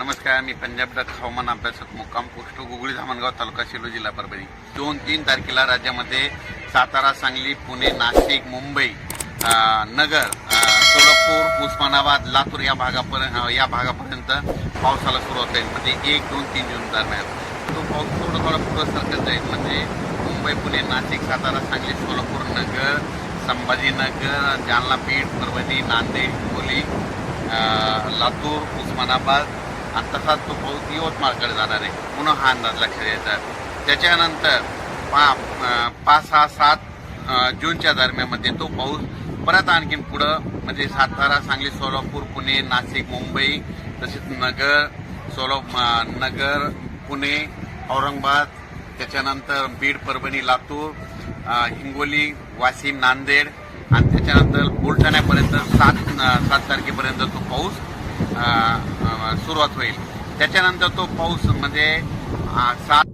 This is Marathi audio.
नमस्कार मी पंजाब हवामान अभ्यासक मुक्काम पोस्ट गुगळी धामणगाव तालुका सेलू जिल्हा परभणी. दोन तीन तारखेला राज्यामध्ये सातारा सांगली पुणे नाशिक मुंबई नगर सोलापूर उस्मानाबाद लातूर या भागापर्यंत या भागापर्यंत पावसाला सुरुवात होईल. म्हणजे एक दोन तीन जून दरम्यान. तो पाऊस थोडा थोडा पुढं सरकत जाईल. म्हणजे मुंबई पुणे नाशिक सातारा सांगली सोलापूर नगर संभाजीनगर जालना बीड परभणी नांदेड हिंगोली लातूर उस्मानाबाद तसाच तो पाऊस यवतमाळकडे जाणार आहे. पुन्हा हा अंदाज लक्षात यायचा त्याच्यानंतर पा पाच सहा सात जूनच्या दरम्यानमध्ये तो पाऊस परत आणखीन पुढं म्हणजे सातारा सांगली सोलापूर पुणे नाशिक मुंबई तसेच नगर सोला नगर पुणे औरंगाबाद त्याच्यानंतर बीड परभणी लातूर हिंगोली वाशिम नांदेड आणि त्याच्यानंतर बुलढाण्यापर्यंत सात सात तारखेपर्यंत तो पाऊस सुरुवात होईल. त्याच्यानंतर तो पाऊस म्हणजे सात